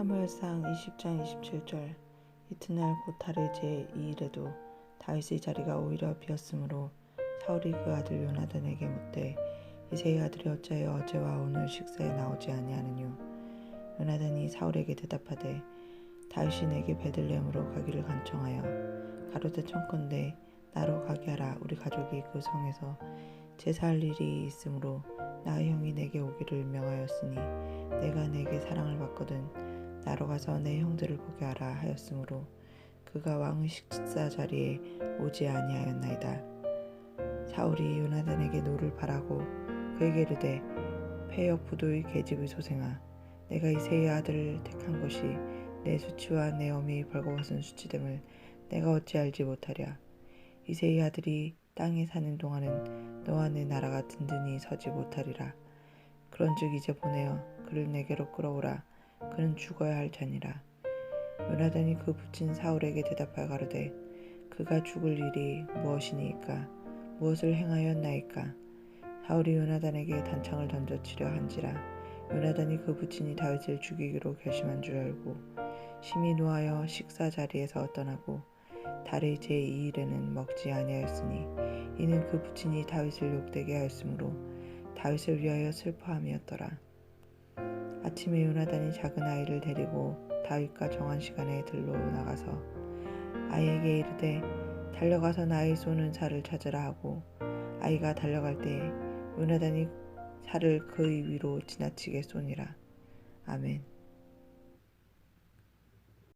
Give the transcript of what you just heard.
사무엘상 20장 27절. 이튿날 곧 달의 제2일에도 다윗의 자리가 오히려 비었으므로 사울이 그 아들 요나단에게 묻되 이세의 아들이 어찌하여 어제와 오늘 식사에 나오지 아니하느뇨? 요나단이 사울에게 대답하되 다윗이 내게 베들레헴으로 가기를 간청하여 가로되 청컨대 나로 가게 하라. 우리 가족이 그 성에서 제사할 일이 있으므로 나의 형이 내게 오기를 명하였으니 내가 내게 사랑을 받거든 나로 가서 내 형들을 보게 하라 하였으므로 그가 왕의 식사 자리에 오지 아니하였나이다. 사울이 요나단에게 노를 바라고 그에게 이르되 폐역 부도의 계집의 소생아 내가 이세의 아들을 택한 것이 내 수치와 내 어미의 벌거벗은 수치됨을 내가 어찌 알지 못하랴. 이세의 아들이 땅에 사는 동안은 너와 내 나라가 든든히 서지 못하리라. 그런즉 이제 보내어 그를 내게로 끌어오라 그는 죽어야 할 자니라. 요나단이 그 붙인 사울에게 대답하여 가로되 그가 죽을 일이 무엇이니까 무엇을 행하였나이까 사울이 요나단에게 단창을 던져 치려 한지라 요나단이 그 부친이 다윗을 죽이기로 결심한 줄 알고 심히 노하여 식사 자리에서 떠나고 달의 제2일에는 먹지 아니하였으니 이는 그 부친이 다윗을 욕되게 하였으므로 다윗을 위하여 슬퍼함이었더라. 아침에 요나단이 작은 아이를 데리고 다윗과 정한 시간에 들로 나가서 아이에게 이르되 달려가서 나의 쏘는 살을 찾으라 하고 아이가 달려갈 때에 요나단이 살을 그의 위로 지나치게 쏘니라. 아멘.